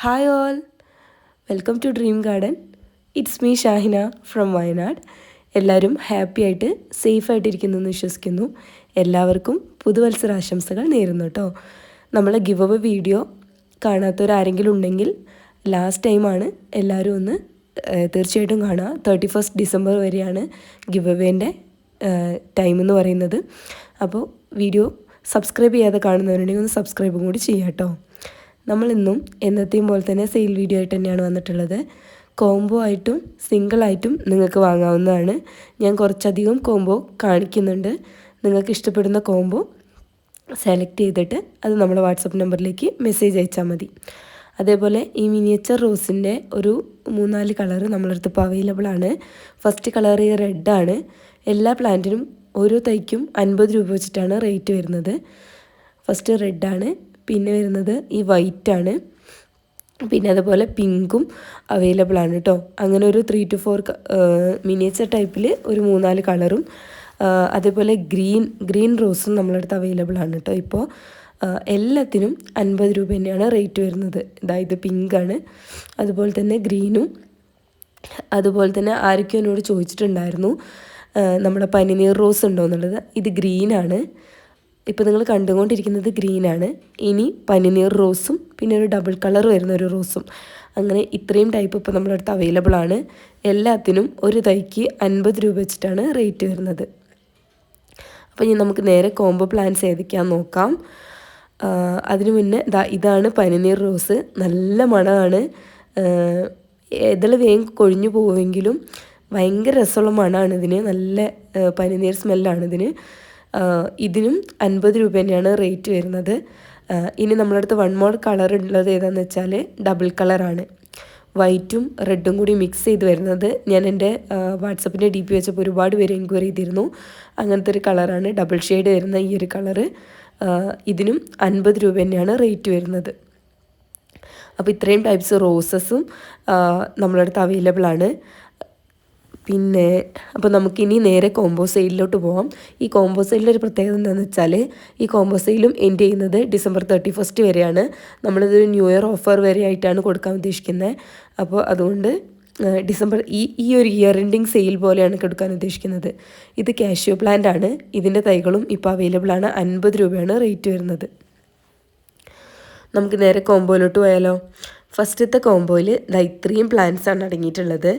Hi all welcome to dream garden it's me Shahina from Wayanad എല്ലാവരും happy ആയിട്ട് safe ആയിട്ടിരിക്കുന്നു എന്ന് വിശ്വസിക്കുന്നു. എല്ലാവർക്കും പുതുവത്സര ആശംസകൾ നേരുന്നു കേട്ടോ. നമ്മളെ ഗിവ് അവ വീഡിയോ കാണാത്തവരാരെങ്കിലും ഉണ്ടെങ്കിൽ ലാസ്റ്റ് ടൈമാണ് എല്ലാവരും ഒന്ന് തീർച്ചയായിട്ടും കാണുക തേർട്ടി ഫസ്റ്റ് ഡിസംബർ വരെയാണ് ഗിവ് അവേന്റെ ടൈം എന്ന് പറയുന്നത്. അപ്പോൾ വീഡിയോ സബ്സ്ക്രൈബ് ചെയ്യാതെ കാണുന്നവരുണ്ടെങ്കിൽ ഒന്ന് സബ്സ്ക്രൈബും കൂടി ചെയ്യാം കേട്ടോ. നമ്മളിന്നും എന്നത്തെയും പോലെ തന്നെ സെയിൽ വീഡിയോ ആയിട്ട് തന്നെയാണ് വന്നിട്ടുള്ളത്. കോംബോ ആയിട്ടും സിംഗിൾ ആയിട്ടും നിങ്ങൾക്ക് വാങ്ങാവുന്നതാണ്. ഞാൻ കുറച്ചധികം കോംബോ കാണിക്കുന്നുണ്ട്. നിങ്ങൾക്ക് ഇഷ്ടപ്പെടുന്ന കോംബോ സെലക്ട് ചെയ്തിട്ട് അത് നമ്മുടെ വാട്സപ്പ് നമ്പറിലേക്ക് മെസ്സേജ് അയച്ചാൽ മതി. അതേപോലെ ഈ മിനിയേച്ചർ റോസിന്റെ ഒരു മൂന്നാൽ കളർ നമ്മളടുത്ത് ഇപ്പോൾ അവൈലബിൾ ആണ്. ഫസ്റ്റ് കളർ ഈ റെഡാണ് എല്ലാ പ്ലാന്റിനും ഓരോ തൈക്കും അൻപത് രൂപ വെച്ചിട്ടാണ് റേറ്റ് വരുന്നത്. ഫസ്റ്റ് റെഡാണ് പിന്നെ വരുന്നത് ഈ വൈറ്റ് ആണ്. പിന്നെ അതുപോലെ പിങ്കും അവൈലബിൾ ആണ് കേട്ടോ അങ്ങനെ ഒരു ത്രീ ടു ഫോർ മിനിയേച്ചർ ടൈപ്പിൽ ഒരു മൂന്നാൽ കളറും അതേപോലെ ഗ്രീൻ ഗ്രീൻ റോസും നമ്മളടുത്ത് അവൈലബിൾ ആണ് കേട്ടോ ഇപ്പോൾ എല്ലാത്തിനും അൻപത് രൂപ തന്നെയാണ് റേറ്റ് വരുന്നത്. അതായത് പിങ്കാണ് അതുപോലെ തന്നെ ഗ്രീനും അതുപോലെ തന്നെ ആരൊക്കെയോ എന്നോട് ചോദിച്ചിട്ടുണ്ടായിരുന്നു. നമ്മുടെ പനിനീർ റോസ് ഉണ്ടോ എന്നുള്ളത്. ഇത് ഗ്രീനാണ് ഇപ്പോൾ നിങ്ങൾ കണ്ടുകൊണ്ടിരിക്കുന്നത് ഗ്രീനാണ് ഇനി പനിനീർ റോസും പിന്നെ ഒരു ഡബിൾ കളർ വരുന്ന ഒരു റോസും. അങ്ങനെ ഇത്രയും ടൈപ്പ് ഇപ്പോൾ നമ്മുടെ അടുത്ത് അവൈലബിൾ ആണ്. എല്ലാത്തിനും ഒരു തൈക്ക് അൻപത് രൂപ വെച്ചിട്ടാണ് റേറ്റ് വരുന്നത്. അപ്പോൾ ഇനി നമുക്ക് നേരെ കോംബോ പ്ലാൻസ് ഏതൊക്കെയാണെന്ന് നോക്കാം. അതിനു മുന്നേ ദാ ഇതാണ് പനിനീർ റോസ്. നല്ല മണമാണ്. ഇതൾ വേഗം കൊഴിഞ്ഞു പോവുമെങ്കിലും ഭയങ്കര രസമുള്ള മണമാണ് ഇതിന് നല്ല പനിനീർ സ്മെല്ലാണ് ഇതിന് ഇതിനും അൻപത് രൂപ തന്നെയാണ് റേറ്റ് വരുന്നത്. ഇനി നമ്മുടെ അടുത്ത് വൺ മോർ കളർ ഉള്ളത് ഏതാണെന്ന് വെച്ചാൽ ഡബിൾ കളറാണ് വൈറ്റും റെഡും കൂടി മിക്സ് ചെയ്ത് വരുന്നത്. ഞാൻ എന്റെ വാട്സപ്പിന്റെ ഡി പി വെച്ചപ്പോൾ ഒരുപാട് പേര് എൻക്വയറി ചെയ്തിരുന്നു. അങ്ങനത്തെ ഒരു കളറാണ് ഡബിൾ ഷെയ്ഡ് വരുന്ന ഈ ഒരു കളറ് ഇതിനും അൻപത് രൂപ തന്നെയാണ് റേറ്റ് വരുന്നത്. അപ്പോൾ ഇത്രയും ടൈപ്സ് റോസസും നമ്മളടുത്ത് അവൈലബിൾ ആണ്. പിന്നെ അപ്പോൾ നമുക്കിനി നേരെ കോംബോ സെയിലിലോട്ട് പോകാം ഈ കോംബോ സെയിലിന്റെ ഒരു പ്രത്യേകത എന്താണെന്ന് വെച്ചാൽ ഈ കോംബോ സെയിലും എൻഡ് ചെയ്യുന്നത് ഡിസംബർ തേർട്ടി ഫസ്റ്റ് വരെയാണ്. നമ്മളിതൊരു ന്യൂ ഇയർ ഓഫർ വരെ ആയിട്ടാണ് കൊടുക്കാൻ ഉദ്ദേശിക്കുന്നത് അപ്പോൾ അതുകൊണ്ട് ഡിസംബർ ഈ ഈ ഒരു ഇയർ എൻഡിങ് സെയിൽ പോലെയാണ് കൊടുക്കാൻ ഉദ്ദേശിക്കുന്നത്. ഇത് കാഷ്യോ പ്ലാന്റ് ആണ്. ഇതിന്റെ തൈകളും ഇപ്പോൾ അവൈലബിൾ ആണ്. അൻപത് രൂപയാണ് റേറ്റ് വരുന്നത്. നമുക്ക് നേരെ കോംബോയിലോട്ട് പോയാലോ. ഫസ്റ്റത്തെ കോംബോയിൽ ദാ ഇത്രയും പ്ലാന്റ്സ് ആണ് അടങ്ങിയിട്ടുള്ളത്.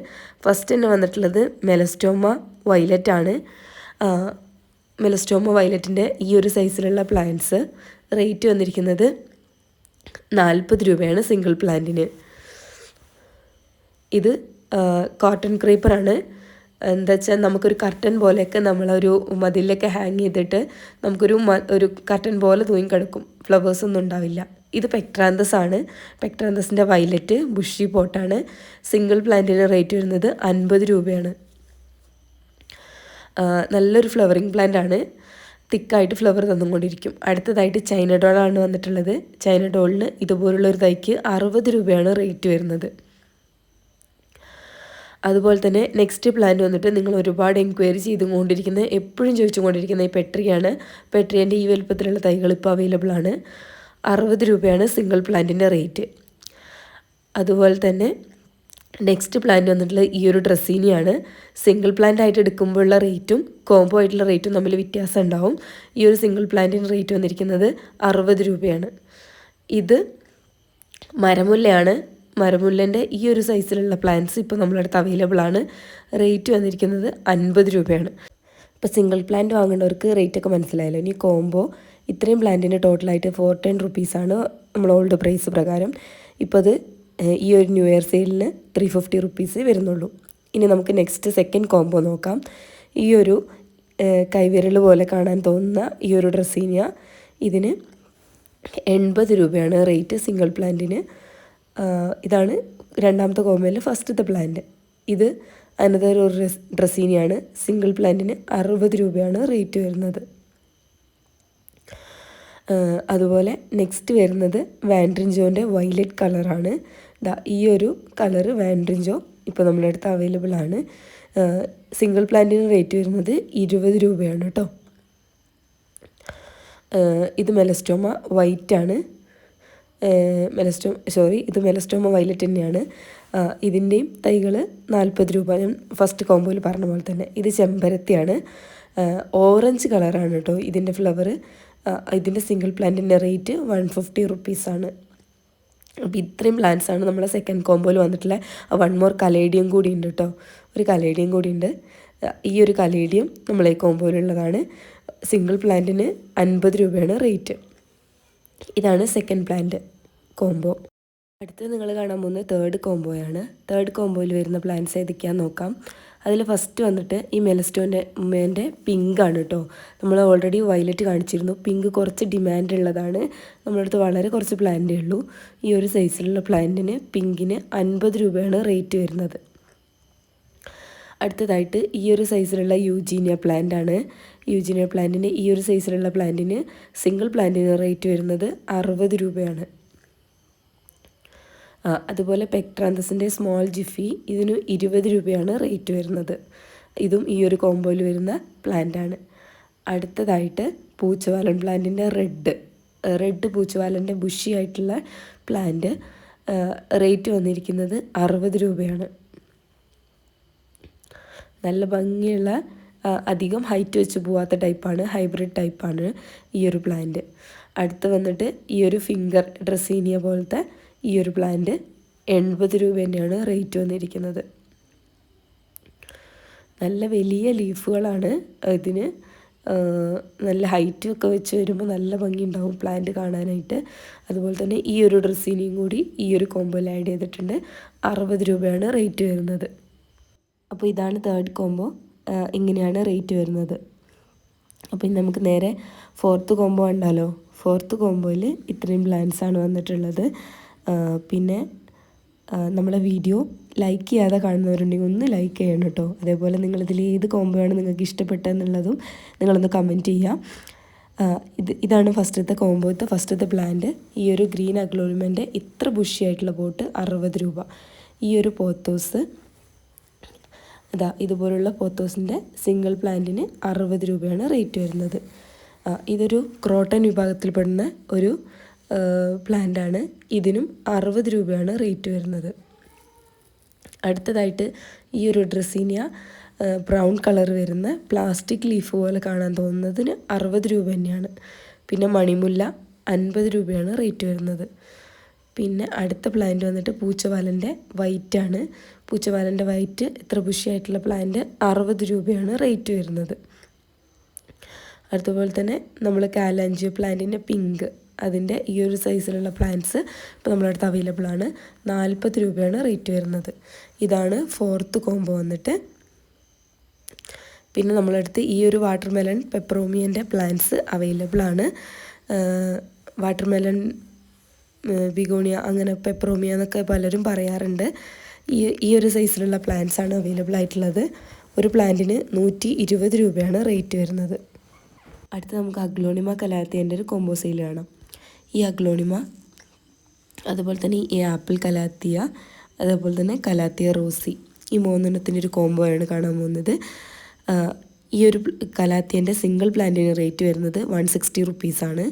ഫസ്റ്റ് തന്നെ വന്നിട്ടുള്ളത് മെലസ്റ്റോമ വയലറ്റ് ആണ്. മെലസ്റ്റോമ വയലറ്റിന്റെ ഈ ഒരു സൈസിലുള്ള പ്ലാന്റ്സ് റേറ്റ് വന്നിരിക്കുന്നത് നാൽപ്പത് രൂപയാണ് സിംഗിൾ പ്ലാന്റിന് ഇത് കോട്ടൺ ക്രീപ്പറാണ് എന്താ വെച്ചാൽ നമുക്കൊരു കർട്ടൻ പോലെയൊക്കെ നമ്മളൊരു മതിലൊക്കെ ഹാങ് ചെയ്തിട്ട് നമുക്കൊരു ഒരു കർട്ടൻ പോലെ തൂങ്ങിക്കിടക്കും. ഫ്ലവേഴ്സ് ഒന്നും ഉണ്ടാവില്ല. ഇത് പെക്ട്രാന്തസ് ആണ് പെക്ട്രാന്തസിന്റെ വയലറ്റ് ബുഷി പോട്ടാണ്. സിംഗിൾ പ്ലാന്റിന് റേറ്റ് വരുന്നത് അൻപത് രൂപയാണ്. നല്ലൊരു ഫ്ലവറിങ് പ്ലാന്റ് ആണ് തിക്കായിട്ട് ഫ്ലവർ തന്നുകൊണ്ടിരിക്കും. അടുത്തതായിട്ട് ചൈന ഡോളാണ് വന്നിട്ടുള്ളത്. ചൈന ഡോളിന് ഇതുപോലുള്ള ഒരു തൈക്ക് അറുപത് രൂപയാണ് റേറ്റ് വരുന്നത്. അതുപോലെ തന്നെ നെക്സ്റ്റ് പ്ലാന്റ് വന്നിട്ട് നിങ്ങൾ ഒരുപാട് എൻക്വയറി ചെയ്തുകൊണ്ടിരിക്കുന്ന എപ്പോഴും ചോദിച്ചുകൊണ്ടിരിക്കുന്ന ഈ പെട്രിയാണ്. പെട്രിയന്റെ ഈ വലുപ്പത്തിലുള്ള തൈകൾ ഇപ്പോൾ അവൈലബിൾ ആണ് അറുപത് രൂപയാണ് സിംഗിൾ പ്ലാന്റിന്റെ റേറ്റ് അതുപോലെ തന്നെ നെക്സ്റ്റ് പ്ലാന്റ് വന്നിട്ടുള്ളത് ഈ ഒരു ഡ്രസ്സീനിയാണ് സിംഗിൾ പ്ലാന്റ് ആയിട്ട് എടുക്കുമ്പോഴുള്ള റേറ്റും കോംബോ ആയിട്ടുള്ള റേറ്റും തമ്മിൽ വ്യത്യാസം ഉണ്ടാവും. ഈ ഒരു സിംഗിൾ പ്ലാന്റിന് റേറ്റ് വന്നിരിക്കുന്നത് അറുപത് രൂപയാണ്. ഇത് മരമുല്ലയാണ്. മരമുല്ലന്റെ ഈ ഒരു സൈസിലുള്ള പ്ലാന്റ്സ് ഇപ്പോൾ നമ്മുടെ അടുത്ത് അവൈലബിൾ ആണ്. റേറ്റ് വന്നിരിക്കുന്നത് അൻപത് രൂപയാണ്. ഇപ്പോൾ സിംഗിൾ പ്ലാന്റ് വാങ്ങേണ്ടവർക്ക് റേറ്റൊക്കെ മനസ്സിലായല്ലോ. ഇനി കോംബോ ഇത്രയും പ്ലാന്റിന് ടോട്ടലായിട്ട് ഫോർ ടെൻ റുപ്പീസാണ് നമ്മൾ ഓൾഡ് പ്രൈസ് പ്രകാരം. ഇപ്പോൾ അത് ഈ ഒരു ന്യൂ ഇയർ സെയിലിന് ത്രീ ഫിഫ്റ്റി റുപ്പീസ് വരുന്നുള്ളൂ. ഇനി നമുക്ക് നെക്സ്റ്റ് സെക്കൻഡ് കോംബോ നോക്കാം. ഈ ഒരു കൈവിരൽ പോലെ കാണാൻ തോന്നുന്ന ഈ ഒരു ഡ്രസ്സീനിയ. ഇതിന് എൺപത് രൂപയാണ് റേറ്റ് സിംഗിൾ പ്ലാന്റിന്. ഇതാണ് രണ്ടാമത്തെ കോമ്പോയിൽ ഫസ്റ്റത്തെ പ്ലാന്റ്. ഇത് അനദർ ഒരു ഡ്രസ് ഡ്രസ്സീനിയാണ്. സിംഗിൾ പ്ലാന്റിന് അറുപത് രൂപയാണ് റേറ്റ് വരുന്നത്. അതുപോലെ നെക്സ്റ്റ് വരുന്നത് വാൻഡ്രിഞ്ചോന്റെ വൈലറ്റ് കളറാണ് ദാ ഈ ഒരു കളറ് വാൻഡ്രിഞ്ചോ ഇപ്പോൾ നമ്മുടെ അടുത്ത് അവൈലബിൾ ആണ്. സിംഗിൾ പ്ലാന്റിന് റേറ്റ് വരുന്നത് ഇരുപത് രൂപയാണ് കേട്ടോ ഇത് മെലസ്റ്റോമ വൈറ്റ് ആണ്. മെലസ്റ്റോ സോറി ഇത് മെലസ്റ്റോമ വയലറ്റ് തന്നെയാണ്. ഇതിന്റെയും തൈകൾ നാൽപ്പത് രൂപ. ഞാൻ ഫസ്റ്റ് കോമ്പോയിൽ പറഞ്ഞ പോലെ തന്നെ ഇത് ചെമ്പരത്തിയാണ്. ഓറഞ്ച് കളറാണ് കേട്ടോ ഇതിന്റെ ഫ്ലവർ ഇതിന്റെ സിംഗിൾ പ്ലാന്റിന്റെ റേറ്റ് വൺ ഫിഫ്റ്റി റുപ്പീസാണ് അപ്പോൾ ഇത്രയും പ്ലാന്റ്സ് ആണ് നമ്മളെ സെക്കൻഡ് കോമ്പോയിൽ വന്നിട്ടുള്ള. വൺ മോർ കലേഡിയം കൂടി ഉണ്ട് കേട്ടോ ഒരു കലേഡിയം കൂടി ഉണ്ട്. ഈ ഒരു കലേഡിയം നമ്മളെ കോമ്പോയിലുള്ളതാണ് സിംഗിൾ പ്ലാന്റിന് അൻപത് രൂപയാണ് റേറ്റ് ഇതാണ് സെക്കൻഡ് പ്ലാന്റ് കോംബോ അടുത്തത് നിങ്ങൾ കാണാൻ പോകുന്നത് തേർഡ് കോംബോയാണ് തേർഡ് കോംബോയിൽ വരുന്ന പ്ലാൻസ് ഏതൊക്കെയാണെന്ന് നോക്കാം. അതിൽ ഫസ്റ്റ് വന്നിട്ട് ഈ മെലസ്റ്റോന്റെ പിങ്ക് ആണ് കേട്ടോ നമ്മൾ ഓൾറെഡി വയലറ്റ് കാണിച്ചിരുന്നു. പിങ്ക് കുറച്ച് ഡിമാൻഡ് ഉള്ളതാണ്. നമ്മളടുത്ത് വളരെ കുറച്ച് പ്ലാന്റേ ഉള്ളൂ. ഈ ഒരു സൈസിലുള്ള പ്ലാന്റിന് പിങ്കിന് അൻപത് രൂപയാണ് റേറ്റ് വരുന്നത്. അടുത്തതായിട്ട് ഈ ഒരു സൈസിലുള്ള യൂജീനിയ പ്ലാന്റ് ആണ്. യൂജീനിയ പ്ലാന്റിന് ഈ ഒരു സൈസിലുള്ള പ്ലാന്റിന് സിംഗിൾ പ്ലാന്റിന് റേറ്റ് വരുന്നത് അറുപത് രൂപയാണ്. അതുപോലെ പെക്ട്രാന്തസിന്റെ സ്മോൾ ജിഫി ഇതിന് ഇരുപത് രൂപയാണ് റേറ്റ് വരുന്നത്. ഇതും ഈ ഒരു കോമ്പോയിൽ വരുന്ന പ്ലാന്റാണ് അടുത്തതായിട്ട് പൂച്ചവാലൻ പ്ലാന്റിന്റെ റെഡ് റെഡ് പൂച്ചവാലന്റെ ബുഷി ആയിട്ടുള്ള പ്ലാന്റ് റേറ്റ് വന്നിരിക്കുന്നത് അറുപത് രൂപയാണ്. നല്ല ഭംഗിയുള്ള അധികം ഹൈറ്റ് വെച്ച് പോവാത്ത ടൈപ്പാണ് ഹൈബ്രിഡ് ടൈപ്പാണ് ഈ ഒരു പ്ലാന്റ് അടുത്ത് വന്നിട്ട് ഈ ഒരു ഫിംഗർ ഡ്രസ്സീനിയ പോലത്തെ ഈ ഒരു പ്ലാന്റ് എൺപത് രൂപ തന്നെയാണ് റേറ്റ് വന്നിരിക്കുന്നത്. നല്ല വലിയ ലീഫുകളാണ്. ഇതിന് നല്ല ഹൈറ്റും ഒക്കെ വെച്ച് വരുമ്പോൾ നല്ല ഭംഗിയുണ്ടാവും പ്ലാന്റ് കാണാനായിട്ട്. അതുപോലെ തന്നെ ഈ ഒരു ഡ്രസ്സിനെയും കൂടി ഈ ഒരു കോമ്പോയിൽ ആഡ് ചെയ്തിട്ടുണ്ട്. അറുപത് രൂപയാണ് റേറ്റ് വരുന്നത്. അപ്പോൾ ഇതാണ് തേർഡ് കോംബോ. ഇങ്ങനെയാണ് റേറ്റ് വരുന്നത്. അപ്പോൾ ഇനി നമുക്ക് നേരെ ഫോർത്ത് കോംബോ ഉണ്ടല്ലോ ഫോർത്ത് കോംബോയിൽ ഇത്രയും പ്ലാൻസാണ് വന്നിട്ടുള്ളത്. പിന്നെ നമ്മുടെ വീഡിയോ ലൈക്ക് ചെയ്യാതെ കാണുന്നവരുണ്ടെങ്കിൽ ഒന്ന് ലൈക്ക് ചെയ്യണം കേട്ടോ. അതേപോലെ നിങ്ങളിതിൽ ഏത് കോംബോ ആണ് നിങ്ങൾക്ക് ഇഷ്ടപ്പെട്ടതെന്നുള്ളതും നിങ്ങളൊന്ന് കമന്റ് ചെയ്യുക ഇത് ഇതാണ് ഫസ്റ്റത്തെ കോംബോത്തെ ഫസ്റ്റത്തെ പ്ലാന്റ് ഈ ഒരു ഗ്രീൻ അഗ്ലോറിമെന്റെ ഇത്ര ബുഷിയായിട്ടുള്ള പോട്ട് അറുപത് രൂപ. ഈ ഒരു പോത്തോസ് അതാ ഇതുപോലുള്ള പോത്തോസിന്റെ സിംഗിൾ പ്ലാന്റിന് അറുപത് രൂപയാണ് റേറ്റ് വരുന്നത്. ഇതൊരു ക്രോട്ടൺ വിഭാഗത്തിൽപ്പെടുന്ന ഒരു പ്ലാന്റാണ്. ഇതിനും അറുപത് രൂപയാണ് റേറ്റ് വരുന്നത്. അടുത്തതായിട്ട് ഈ ഒരു ഡ്രസ്സീനിയ ബ്രൗൺ കളർ വരുന്ന പ്ലാസ്റ്റിക് ലീഫ് പോലെ കാണാൻ തോന്നുന്നതിന് അറുപത് രൂപ തന്നെയാണ്. പിന്നെ മണിമുല്ല അൻപത് രൂപയാണ് റേറ്റ് വരുന്നത്. പിന്നെ അടുത്ത പ്ലാന്റ് വന്നിട്ട് പൂച്ചവാലന്റെ വൈറ്റാണ് പൂച്ചവാലന്റെ വൈറ്റ് ഇത്ര ബുഷിയായിട്ടുള്ള പ്ലാന്റ് അറുപത് രൂപയാണ് റേറ്റ് വരുന്നത്. അതുപോലെ തന്നെ നമ്മൾ കാലാഞ്ചിയോ പ്ലാന്റിന്റെ പിങ്ക് അതിന്റെ ഈ ഒരു സൈസിലുള്ള പ്ലാന്റ്സ് ഇപ്പോൾ നമ്മുടെ അടുത്ത് അവൈലബിൾ ആണ്. നാൽപ്പത് രൂപയാണ് റേറ്റ് വരുന്നത്. ഇതാണ് ഫോർത്ത് കോംബോ വന്നിട്ട്. പിന്നെ നമ്മളടുത്ത് ഈ ഒരു വാട്ടർ മെലൺ പെപ്രോമിയന്റെ പ്ലാന്റ്സ് അവൈലബിൾ ആണ് വാട്ടർ മെലൺ ബിഗോണിയ അങ്ങനെ പെപ്രോമിയ എന്നൊക്കെ പലരും പറയാറുണ്ട്. ഈ ഈ ഒരു സൈസിലുള്ള പ്ലാന്റ്സ് ആണ് അവൈലബിൾ ആയിട്ടുള്ളത്. ഒരു പ്ലാന്റിന് നൂറ്റി ഇരുപത് രൂപയാണ് റേറ്റ് വരുന്നത്. അടുത്ത് നമുക്ക് അഗ്ലോണിമ കലാത്തിയന്റെ ഒരു കോംബോ സെയിൽ കാണാം. ഈ അഗ്ലോണിമ അതുപോലെ തന്നെ ഈ ആപ്പിൾ കലാത്തിയ അതേപോലെ തന്നെ കലാത്തിയ റോസി. ഈ മൂന്നെണ്ണത്തിന്റെ ഒരു കോംബോ ആണ് കാണാൻ പോകുന്നത്. ഈ ഒരു കലാത്തിയന്റെ സിംഗിൾ പ്ലാന്റിന് റേറ്റ് വരുന്നത് വൺ സിക്സ്റ്റി റുപ്പീസാണ്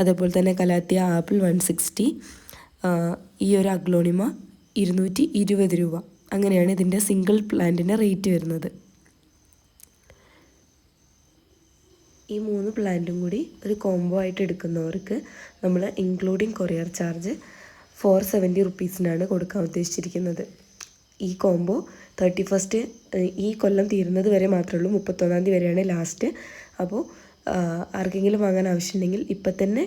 അതേപോലെ തന്നെ കലാത്തിയ ആപ്പിൾ വൺ സിക്സ്റ്റി ഈ ഒരു അഗ്ലോണിമ ഇരുന്നൂറ്റി ഇരുപത് രൂപ. അങ്ങനെയാണ് ഇതിന്റെ സിംഗിൾ പ്ലാന്റിന് റേറ്റ് വരുന്നത്. ഈ മൂന്ന് പ്ലാന്റും കൂടി ഒരു കോംബോ ആയിട്ട് എടുക്കുന്നവർക്ക് നമ്മൾ including courier charge four seventy റുപ്പീസിനാണ് കൊടുക്കാൻ ഉദ്ദേശിച്ചിരിക്കുന്നത്. ഈ കോംബോ തേർട്ടി ഫസ്റ്റ് ഈ കൊല്ലം തീരുന്നത് വരെ മാത്രമേ ഉള്ളൂ. മുപ്പത്തൊന്നാം തീയതി വരെയാണ് ലാസ്റ്റ് അപ്പോൾ ആർക്കെങ്കിലും വാങ്ങാൻ ആവശ്യമുണ്ടെങ്കിൽ ഇപ്പം തന്നെ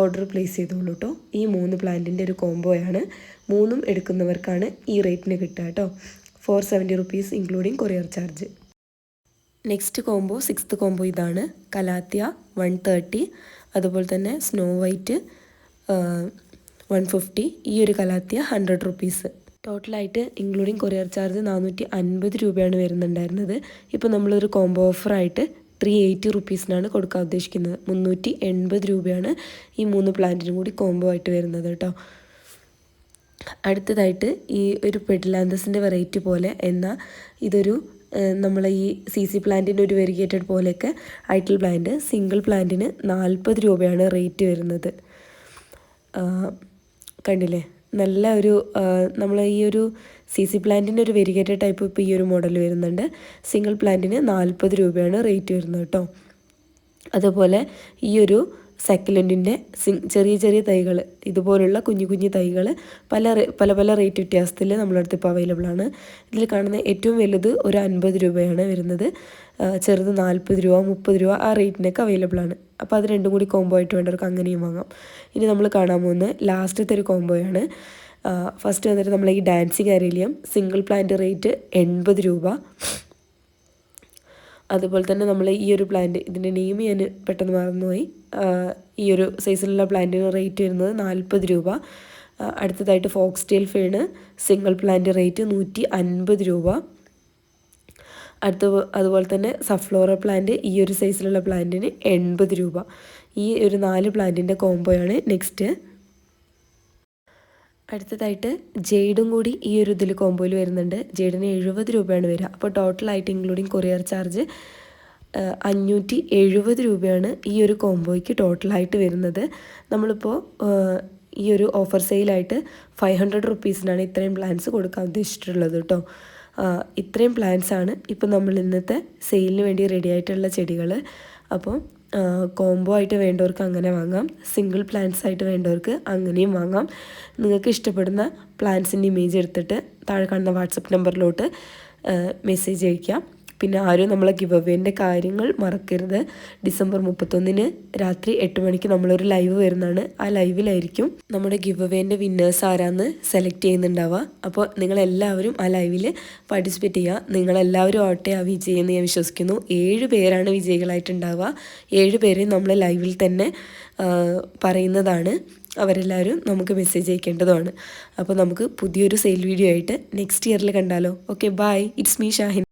ഓർഡർ പ്ലേസ് ചെയ്തോളൂ കേട്ടോ ഈ മൂന്ന് പ്ലാന്റിന്റെ ഒരു കോംബോയാണ് മൂന്നും എടുക്കുന്നവർക്കാണ് ഈ റേറ്റിന് കിട്ടുക കേട്ടോ four seventy rupees including courier charge next combo sixth combo ഇതാണ്. കലാത്തിയ വൺ തേർട്ടി അതുപോലെ തന്നെ സ്നോ വൈറ്റ് വൺ ഫിഫ്റ്റി ഈ ഒരു കലാത്തിയ ഹൺഡ്രഡ് റുപ്പീസ് ടോട്ടലായിട്ട് ഇൻക്ലൂഡിങ് കൊറിയർ ചാർജ് നാനൂറ്റി അൻപത് രൂപയാണ് വരുന്നുണ്ടായിരുന്നത്. ഇപ്പോൾ നമ്മളൊരു കോംബോ ഓഫറായിട്ട് ത്രീ എയ്റ്റി റുപ്പീസിനാണ് കൊടുക്കാൻ ഉദ്ദേശിക്കുന്നത്. മുന്നൂറ്റി എൺപത് രൂപയാണ് ഈ മൂന്ന് പ്ലാന്റിനും കൂടി കോംബോ ആയിട്ട് വരുന്നത് കേട്ടോ അടുത്തതായിട്ട് ഈ ഒരു പെഡിലാന്തസിന്റെ വെറൈറ്റി പോലെ എന്നാൽ ഇതൊരു നമ്മളെ ഈ സി സി പ്ലാന്റിന്റെ ഒരു വെരിഗേറ്റഡ് പോലെയൊക്കെ ഐറ്റിൽ പ്ലാന്റ് സിംഗിൾ പ്ലാന്റിന് നാൽപ്പത് രൂപയാണ് റേറ്റ് വരുന്നത്. കണ്ടില്ലേ? നല്ല ഒരു നമ്മൾ ഈ ഒരു സി സി പ്ലാന്റിന്റെ ഒരു വെരിഗേറ്റഡ് ടൈപ്പ് ഇപ്പോൾ ഈ ഒരു മോഡൽ വരുന്നുണ്ട്. സിംഗിൾ പ്ലാന്റിന് നാൽപ്പത് രൂപയാണ് റേറ്റ് വരുന്നത് കേട്ടോ അതുപോലെ ഈ ഒരു സക്കലന്റിന്റെ ചെറിയ ചെറിയ തൈകൾ ഇതുപോലുള്ള കുഞ്ഞു കുഞ്ഞു തൈകൾ പല പല പല റേറ്റ് വ്യത്യാസത്തിൽ നമ്മളടുത്ത് ഇപ്പോൾ അവൈലബിൾ ആണ്. ഇതിൽ കാണുന്ന ഏറ്റവും വലുത് ഒരു അൻപത് രൂപയാണ് വരുന്നത്. ചെറുത് നാൽപ്പത് രൂപ മുപ്പത് രൂപ ആ റേറ്റിനൊക്കെ അവൈലബിൾ ആണ്. അപ്പോൾ അത് രണ്ടും കൂടി കോംബോ ആയിട്ട് വേണ്ടവർക്ക് അങ്ങനെയും വാങ്ങാം. ഇനി നമ്മൾ കാണാൻ പോകുന്നത് ലാസ്റ്റത്തെ ഒരു കോംബോയാണ്. ഫസ്റ്റ് വന്നിട്ട് നമ്മൾ ഈ ഡാൻസിങ് അരേലിയം സിംഗിൾ പ്ലാന്റ് റേറ്റ് എൺപത് രൂപ. അതുപോലെ തന്നെ നമ്മൾ ഈ ഒരു പ്ലാന്റ് ഇതിന്റെ നെയിം ഞാൻ പെട്ടെന്ന് മറന്നുപോയി. ഈ ഒരു സൈസിലുള്ള പ്ലാന്റിന് റേറ്റ് വരുന്നത് നാൽപ്പത് രൂപ. അടുത്തതായിട്ട് foxtail fern single plant rate നൂറ്റി അൻപത് രൂപ. അടുത്ത അതുപോലെ തന്നെ സഫ്ലോറ പ്ലാന്റ് ഈ ഒരു സൈസിലുള്ള പ്ലാന്റിന് എൺപത് രൂപ. ഈ ഒരു നാല് പ്ലാന്റിന്റെ കോംബോയാണ് നെക്സ്റ്റ് അടുത്തതായിട്ട് ജെയ്ഡും കൂടി ഈ ഒരു ഇതിൽ കോമ്പോയിൽ വരുന്നുണ്ട്. ജെയ്ഡിന് എഴുപത് രൂപയാണ് വരിക. അപ്പോൾ ടോട്ടലായിട്ട് ഇൻക്ലൂഡിങ് കൊറിയർ ചാർജ് അഞ്ഞൂറ്റി എഴുപത് രൂപയാണ് ഈ ഒരു കോംബോയ്ക്ക് ടോട്ടലായിട്ട് വരുന്നത്. നമ്മളിപ്പോൾ ഈ ഒരു ഓഫർ സെയിലായിട്ട് ഫൈവ് ഹൺഡ്രഡ് റുപ്പീസിനാണ് ഇത്രയും പ്ലാൻസ് കൊടുക്കാൻ ഉദ്ദേശിച്ചിട്ടുള്ളത് കേട്ടോ ഇത്രയും പ്ലാൻസ് ആണ്. ഇപ്പോൾ നമ്മൾ ഇന്നത്തെ സെയിലിന് വേണ്ടി റെഡി ആയിട്ടുള്ള ചെടികൾ അപ്പോൾ കോംബോ ആയിട്ട് വേണ്ടവർക്ക് അങ്ങനെ വാങ്ങാം. സിംഗിൾ പ്ലാന്റ്സ് ആയിട്ട് വേണ്ടവർക്ക് അങ്ങനെയും വാങ്ങാം. നിങ്ങൾക്ക് ഇഷ്ടപ്പെടുന്ന പ്ലാന്റ്സിന്റെ ഇമേജ് എടുത്തിട്ട് താഴെ കാണുന്ന വാട്സപ്പ് നമ്പറിലോട്ട് മെസ്സേജ് അയക്കാം. പിന്നെ ആരും നമ്മളെ ഗിവ് അവേന്റെ കാര്യങ്ങൾ മറക്കരുത്. ഡിസംബർ മുപ്പത്തൊന്നിന് രാത്രി എട്ട് മണിക്ക് നമ്മളൊരു ലൈവ് വരുന്നതാണ്. ആ ലൈവിലായിരിക്കും നമ്മുടെ ഗിവ് അവേന്റെ വിന്നേഴ്സ് ആരാന്ന് സെലക്ട് ചെയ്യുന്നുണ്ടാവുക. അപ്പോൾ നിങ്ങളെല്ലാവരും ആ ലൈവിൽ പാർട്ടിസിപ്പേറ്റ് ചെയ്യുക. നിങ്ങളെല്ലാവരും ആവട്ടെ ആ വിജയെന്ന് ഞാൻ വിശ്വസിക്കുന്നു. ഏഴ് പേരാണ് വിജയികളായിട്ടുണ്ടാവുക. ഏഴ് പേരെയും നമ്മൾ ലൈവിൽ തന്നെ പറയുന്നതാണ്. അവരെല്ലാവരും നമുക്ക് മെസ്സേജ് അയക്കേണ്ടതുമാണ്. അപ്പോൾ നമുക്ക് പുതിയൊരു സെയിൽ വീഡിയോ ആയിട്ട് നെക്സ്റ്റ് ഇയറിൽ കണ്ടാലോ. Okay bye it's me Shahin